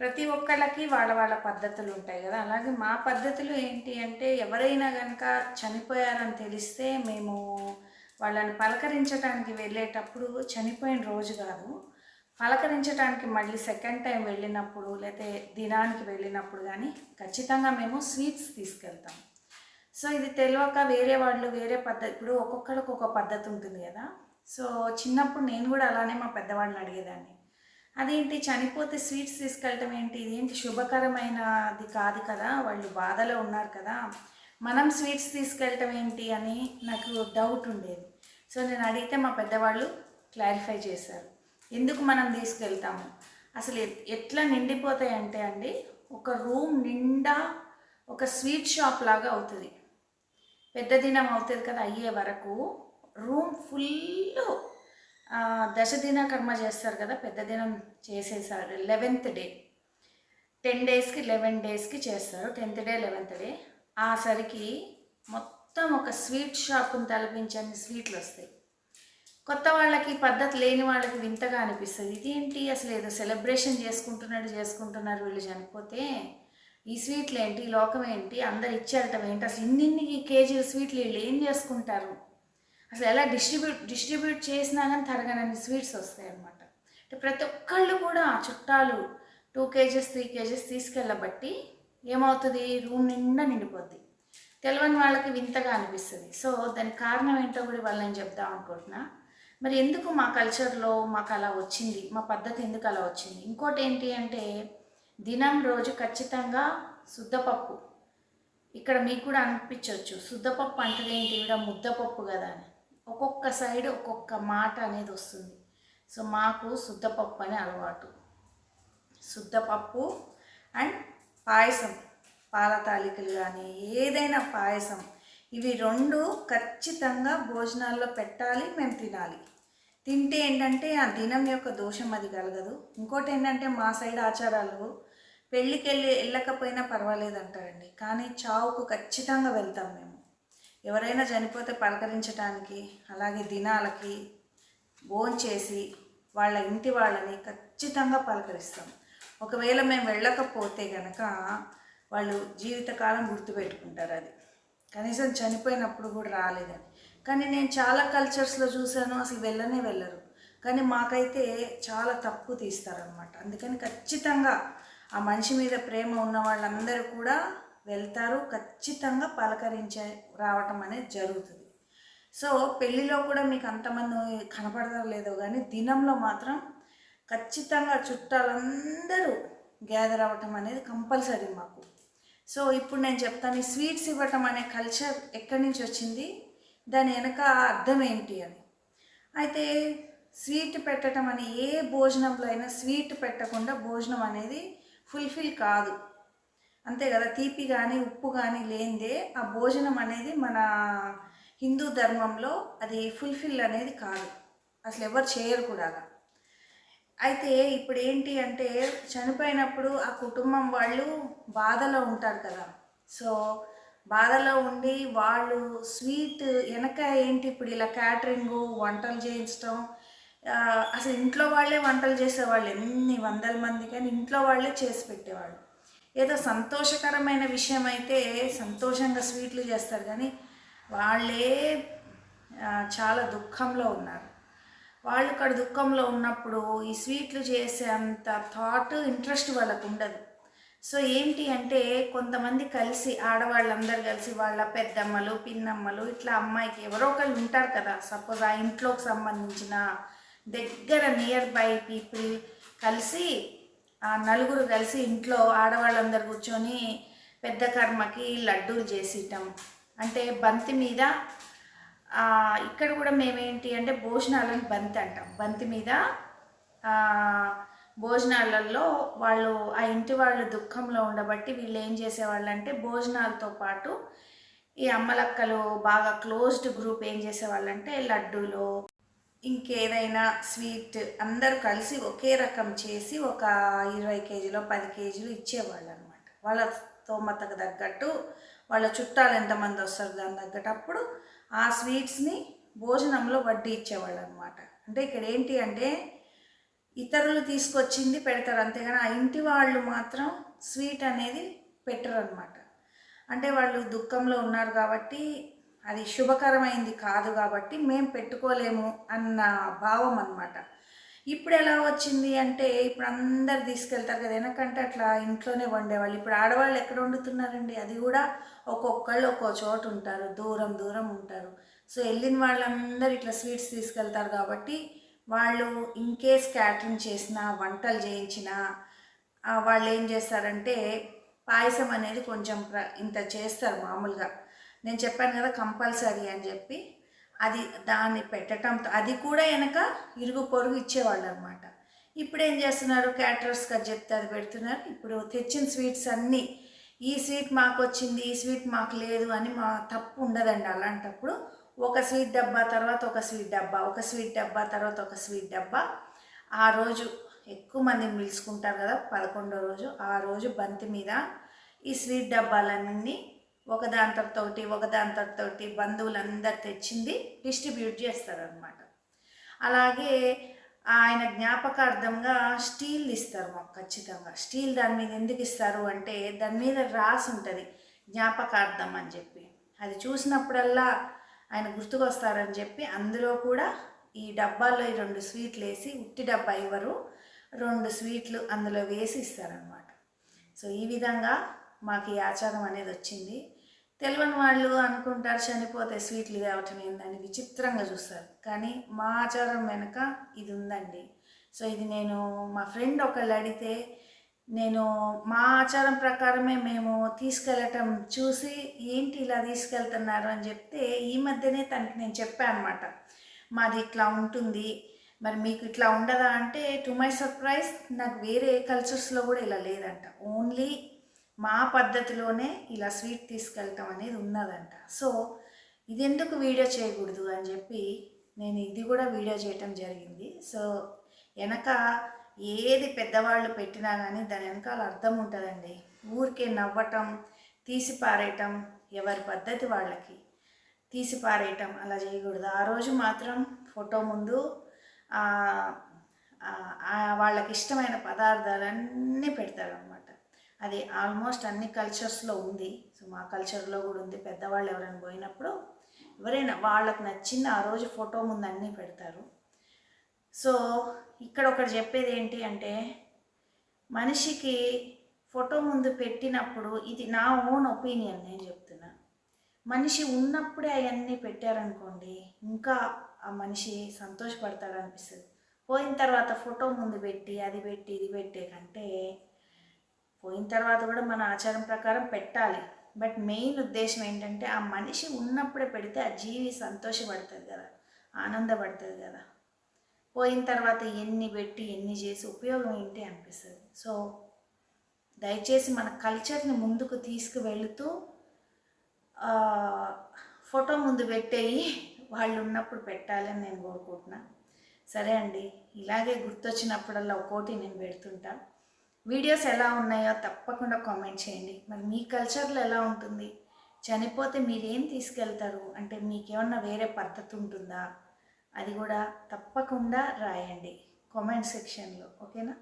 ప్రతి ఒక్కళ్ళకి వాళ్ళ వాళ్ళ పద్ధతులు ఉంటాయి కదా. అలాగే మా పద్ధతులు ఏంటి అంటే ఎవరైనా కనుక చనిపోయారని తెలిస్తే మేము వాళ్ళని పలకరించడానికి వెళ్ళేటప్పుడు చనిపోయిన రోజు కాదు పలకరించడానికి మళ్ళీ సెకండ్ టైం వెళ్ళినప్పుడు లేకపోతే దినానికి వెళ్ళినప్పుడు కానీ ఖచ్చితంగా మేము స్వీట్స్ తీసుకెళ్తాం. సో ఇది తెలియక వేరే వాళ్ళు వేరే పద్ధతి ఇప్పుడు ఒక్కొక్కరికి ఒక పద్ధతి ఉంటుంది కదా. సో చిన్నప్పుడు నేను కూడా అలానే మా పెద్దవాళ్ళని అడిగేదాన్ని. అదేంటి చనిపోతే స్వీట్స్ తీసుకెళ్ళటం ఏంటి? ఇదేంటి శుభకరమైనది కాదు కదా? వాళ్ళు బాధలో ఉన్నారు కదా? మనం స్వీట్స్ తీసుకెళ్ళటం ఏంటి అని నాకు డౌట్ ఉండేది. సో నేను అడిగితే మా పెద్దవాళ్ళు క్లారిఫై చేశారు. ఎందుకు మనం తీసుకెళ్తాము? అసలు ఎట్లా నిండిపోతాయి అంటే అండి ఒక రూమ్ నిండా ఒక స్వీట్ షాప్ లాగా అవుతుంది. పెద్ద దినం అవుతుంది కదా అయ్యే వరకు రూమ్ ఫుల్ దశ దిన కర్మ చేస్తారు కదా పెద్ద దినం చేసేసారు. లెవెన్త్ డే టెన్ డేస్కి లెవెన్ డేస్కి చేస్తారు. టెన్త్ డే లెవెన్త్ డే ఆ సరికి మొత్తం ఒక స్వీట్ షాప్ని తలపించని స్వీట్లు వస్తాయి. కొత్త వాళ్ళకి పద్ధతి లేని వాళ్ళకి వింతగా అనిపిస్తుంది. ఇదేంటి? అసలు ఏదో సెలబ్రేషన్ చేసుకుంటున్నట్టు చేసుకుంటున్నారు వీళ్ళు చనిపోతే ఈ స్వీట్లు ఏంటి ఈ లోకం ఏంటి అందరు ఇచ్చేయటం ఏంటి? అసలు ఇన్నిన్ని కేజీల స్వీట్లు వీళ్ళు ఏం చేసుకుంటారు? అసలు ఎలా డిస్ట్రిబ్యూట్ డిస్ట్రిబ్యూట్ చేసినా కానీ తరగనన్ని స్వీట్స్ వస్తాయి అనమాట అంటే ప్రతి ఒక్కళ్ళు కూడా చుట్టాలు టూ కేజెస్ త్రీ కేజెస్ తీసుకెళ్ళబట్టి ఏమవుతుంది? రూమ్ నిండా నిండిపోద్ది. తెలియని వాళ్ళకి వింతగా అనిపిస్తుంది. సో దానికి కారణం ఏంటో కూడా వాళ్ళు నేను చెప్దాం అనుకుంటున్నా. మరి ఎందుకు మా కల్చర్లో మాకు అలా వచ్చింది? మా పద్ధతి ఎందుకు అలా వచ్చింది? ఇంకోటి ఏంటి అంటే దినం రోజు ఖచ్చితంగా శుద్ధపప్పు. ఇక్కడ మీకు కూడా అనిపించవచ్చు శుద్ధపప్పు అంటే ఏంటి ఇక్కడ ముద్దపప్పు కదా అని. ఒక్కొక్క సైడ్ ఒక్కొక్క మాట అనేది వస్తుంది. సో మాకు శుద్ధపప్పు అనే అలవాటు. శుద్ధపప్పు అండ్ పాయసం పాల తాలికలు కానీ ఏదైనా పాయసం ఇవి రెండు ఖచ్చితంగా భోజనాల్లో పెట్టాలి మేము తినాలి. తింటే ఏంటంటే ఆ దినం యొక్క దోషం అది కలగదు. ఇంకోటి ఏంటంటే మా సైడ్ ఆచారాలు పెళ్ళికి వెళ్ళి వెళ్ళకపోయినా పర్వాలేదు అంటారండి కానీ చావుకు ఖచ్చితంగా వెళ్తాం మేము. ఎవరైనా చనిపోతే పలకరించడానికి అలాగే దినాలకి భోంచేసి వాళ్ళ ఇంటి వాళ్ళని ఖచ్చితంగా పలకరిస్తాం. ఒకవేళ మేము వెళ్ళకపోతే గనక వాళ్ళు జీవితకాలం గుర్తుపెట్టుకుంటారు అది. కనీసం చనిపోయినప్పుడు కూడా రాలేదని కానీ నేను చాలా కల్చర్స్లో చూశాను అసలు వెళ్ళనే వెళ్ళరు. కానీ మాకైతే చాలా తప్పు తీస్తారనమాట అందుకని ఖచ్చితంగా ఆ మనిషి మీద ప్రేమ ఉన్న వాళ్ళందరూ కూడా వెళ్తారు ఖచ్చితంగా పలకరించే రావటం అనేది జరుగుతుంది. సో పెళ్ళిలో కూడా మీకు అంతమంది కనపడతారు లేదో కానీ దినంలో మాత్రం ఖచ్చితంగా చుట్టాలందరూ గ్యాదర్ అవ్వటం అనేది కంపల్సరీ మాకు. సో ఇప్పుడు నేను చెప్తాను ఈ స్వీట్స్ ఇవ్వటం అనే కల్చర్ ఎక్కడి నుంచి వచ్చింది? దాని వెనక అర్థం ఏంటి అని. అయితే స్వీట్ పెట్టడం అని ఏ భోజనంలో అయినా స్వీట్ పెట్టకుండా భోజనం అనేది ఫుల్ఫిల్ కాదు. అంతే కదా తీపి కానీ ఉప్పు కానీ లేనిదే ఆ భోజనం అనేది మన హిందూ ధర్మంలో అది ఫుల్ఫిల్ అనేది కాదు. అసలు ఎవరు చేయరు కూడా అయితే ఇప్పుడు ఏంటి అంటే చనిపోయినప్పుడు ఆ కుటుంబం వాళ్ళు బాధలో ఉంటారు కదా. సో బాధలో ఉండి వాళ్ళు స్వీట్ వెనక ఏంటి ఇప్పుడు ఇలా క్యాటరింగ్ వంటలు చేయించడం అసలు ఇంట్లో వాళ్ళే వంటలు చేసేవాళ్ళు ఎన్ని వందల మంది కానీ ఇంట్లో వాళ్ళే చేసి పెట్టేవాళ్ళు. ఏదో సంతోషకరమైన విషయం అయితే సంతోషంగా స్వీట్లు చేస్తారు. కానీ వాళ్ళే చాలా దుఃఖంలో ఉన్నారు. వాళ్ళు ఇక్కడ దుఃఖంలో ఉన్నప్పుడు ఈ స్వీట్లు చేసే అంత థాట్ ఇంట్రెస్ట్ వాళ్ళకు ఉండదు. సో ఏంటి అంటే కొంతమంది కలిసి ఆడవాళ్ళందరూ కలిసి వాళ్ళ పెద్దమ్మలు పిన్నమ్మలు ఇట్లా అమ్మాయికి ఎవరో ఒకళ్ళు ఉంటారు కదా. సపోజ్ ఆ ఇంట్లోకి సంబంధించిన దగ్గర నియర్ బై పీపుల్ కలిసి నలుగురు కలిసి ఇంట్లో ఆడవాళ్ళందరూ కూర్చొని పెద్ద కర్మకి లడ్డూలు చేసేయటం అంటే బంతి మీద ఇక్కడ కూడా మేమేంటి అంటే భోజనాలను బంతి అంటాం. బంతి మీద భోజనాలలో వాళ్ళు ఆ ఇంటి వాళ్ళు దుఃఖంలో ఉండబట్టి వీళ్ళు ఏం చేసేవాళ్ళు అంటే భోజనాలతో పాటు ఈ అమ్మలక్కలు బాగా క్లోజ్డ్ గ్రూప్ ఏం చేసేవాళ్ళు అంటే లడ్డూలు ఇంకేదైనా స్వీట్ అందరూ కలిసి ఒకే రకం చేసి ఒక ఇరవై కేజీలో పది కేజీలు ఇచ్చేవాళ్ళు అనమాట వాళ్ళ స్తోమతకు తగ్గట్టు వాళ్ళ చుట్టాలు ఎంతమంది వస్తారు దాని తగ్గట్టు అప్పుడు ఆ స్వీట్స్ని భోజనంలో వడ్డీ ఇచ్చేవాళ్ళు అనమాట అంటే ఇక్కడ ఏంటి అంటే ఇతరులు తీసుకొచ్చింది పెడతారు. అంతేగాని ఆ ఇంటి వాళ్ళు మాత్రం స్వీట్ అనేది పెట్టరు అనమాట అంటే వాళ్ళు దుఃఖంలో ఉన్నారు కాబట్టి అది శుభకరమైంది కాదు కాబట్టి మేము పెట్టుకోలేము అన్న భావం అన్నమాట. ఇప్పుడు ఎలా వచ్చింది అంటే ఇప్పుడు అందరు తీసుకెళ్తారు కదా వెనకంటే అట్లా ఇంట్లోనే వండేవాళ్ళు. ఇప్పుడు ఆడవాళ్ళు ఎక్కడ వండుతున్నారండి? అది కూడా ఒక్కొక్కళ్ళు ఒక్కో చోట ఉంటారు దూరం దూరం ఉంటారు. సో వెళ్ళిన వాళ్ళందరూ ఇట్లా స్వీట్స్ తీసుకెళ్తారు కాబట్టి వాళ్ళు ఇన్ కేస్ క్యాటరింగ్ చేసిన వంటలు చేయించిన వాళ్ళు ఏం చేస్తారంటే పాయసం అనేది కొంచెం ఇంత చేస్తారు మామూలుగా. నేను చెప్పాను కదా కంపల్సరీ అని చెప్పి అది దాన్ని పెట్టడంతో అది కూడా వెనక ఇరుగు పొరుగు ఇచ్చేవాళ్ళు అనమాట ఇప్పుడు ఏం చేస్తున్నారు? క్యాటరర్స్కి చెప్తే అది పెడుతున్నారు. ఇప్పుడు తెచ్చిన స్వీట్స్ అన్నీ ఈ స్వీట్ మాకు వచ్చింది ఈ స్వీట్ మాకు లేదు అని మా తప్పు ఉండదండి అలాంటప్పుడు. ఒక స్వీట్ డబ్బా తర్వాత ఒక స్వీట్ డబ్బా ఒక స్వీట్ డబ్బా తర్వాత ఒక స్వీట్ డబ్బా. ఆ రోజు ఎక్కువ మందిని పిలుచుకుంటారు కదా పదకొండో రోజు ఆ రోజు బంతి మీద ఈ స్వీట్ డబ్బాలన్నీ ఒకదాని తర్వాత ఒకటి ఒకదాని తర్వాత ఒకటి బంధువులందరు తెచ్చింది డిస్ట్రిబ్యూట్ చేస్తారనమాట అలాగే ఆయన జ్ఞాపకార్థంగా స్టీల్ ఇస్తారు మాకు ఖచ్చితంగా. స్టీల్ దాని మీద ఎందుకు ఇస్తారు అంటే దాని మీద రాసి ఉంటుంది జ్ఞాపకార్థం అని చెప్పి. అది చూసినప్పుడల్లా ఆయన గుర్తుకొస్తారని చెప్పి అందులో కూడా ఈ డబ్బాల్లో ఈ రెండు స్వీట్లు వేసి ఉట్టి డబ్బా ఇవ్వరు రెండు స్వీట్లు అందులో వేసి ఇస్తారనమాట సో ఈ విధంగా మాకు ఈ ఆచారం అనేది వచ్చింది. తెలియని వాళ్ళు అనుకుంటారు చనిపోతే స్వీట్లు తేవటం ఏందని విచిత్రంగా చూస్తారు. కానీ మా ఆచారం వెనుక ఇది ఉందండి. సో ఇది నేను మా ఫ్రెండ్ ఒకళ్ళు అడిగితే నేను మా ఆచారం ప్రకారమే మేము తీసుకెళ్ళటం చూసి ఏంటి ఇలా తీసుకెళ్తున్నారు అని చెప్తే ఈ మధ్యనే తనకి నేను చెప్పాను అనమాట మాది ఇట్లా ఉంటుంది. మరి మీకు ఇట్లా ఉండదా అంటే టు మై సర్ప్రైజ్ నాకు వేరే కల్చర్స్లో కూడా ఇలా లేదంట. ఓన్లీ మా పద్ధతిలోనే ఇలా స్వీట్ తీసుకెళ్ళటం అనేది ఉన్నదంట. సో ఇది ఎందుకు వీడియో చేయకూడదు అని చెప్పి నేను ఇది కూడా వీడియో చేయటం జరిగింది. సో వెనక ఏది పెద్దవాళ్ళు పెట్టినా కానీ దాని వెనకాల అర్థం ఉంటుందండి. ఊరికే నవ్వటం తీసి పారేయటం ఎవరి పద్ధతి వాళ్ళకి. తీసి పారేయటం అలా చేయకూడదు. ఆ రోజు మాత్రం ఫోటో ముందు వాళ్ళకి ఇష్టమైన పదార్థాలన్నీ పెడతారనమాట అది ఆల్మోస్ట్ అన్ని కల్చర్స్లో ఉంది. సో మా కల్చర్లో కూడా ఉంది. పెద్దవాళ్ళు ఎవరైనా పోయినప్పుడు ఎవరైనా వాళ్ళకి నచ్చింది ఆ రోజు ఫోటో ముందు అన్నీ పెడతారు. సో ఇక్కడ ఒకటి చెప్పేది ఏంటి అంటే మనిషికి ఫోటో ముందు పెట్టినప్పుడు ఇది నా ఓన్ ఒపీనియన్ నేను చెప్తున్నా. మనిషి ఉన్నప్పుడే అవన్నీ పెట్టారనుకోండి ఇంకా ఆ మనిషి సంతోషపడతాడు అనిపిస్తుంది పోయిన తర్వాత ఫోటో ముందు పెట్టి అది పెట్టి ఇది పెట్టే కంటే పోయిన తర్వాత కూడా మన ఆచారం ప్రకారం పెట్టాలి. బట్ మెయిన్ ఉద్దేశం ఏంటంటే ఆ మనిషి ఉన్నప్పుడే పెడితే ఆ జీవి సంతోషపడుతుంది కదా ఆనందపడుతుంది కదా. పోయిన తర్వాత ఎన్ని పెట్టి ఎన్ని చేసి ఉపయోగం ఏంటి అనిపిస్తుంది. సో దయచేసి మన కల్చర్ని ముందుకు తీసుకువెళుతూ ఫోటో ముందు పెట్టేయి వాళ్ళు ఉన్నప్పుడు పెట్టాలని నేను కోరుకుంటున్నా. సరే అండి ఇలాగే గుర్తొచ్చినప్పుడల్లా ఒక్కోటి నేను పెడుతుంటా. వీడియోస్ ఎలా ఉన్నాయో తప్పకుండా కామెంట్ చేయండి. మరి మీ కల్చర్లో ఎలా ఉంటుంది? చనిపోతే మీరేం తీసుకెళ్తారు? అంటే మీకేమన్నా వేరే పద్ధతి ఉంటుందా? అది కూడా తప్పకుండా రాయండి. కామెంట్ సెక్షన్లో ఓకేనా?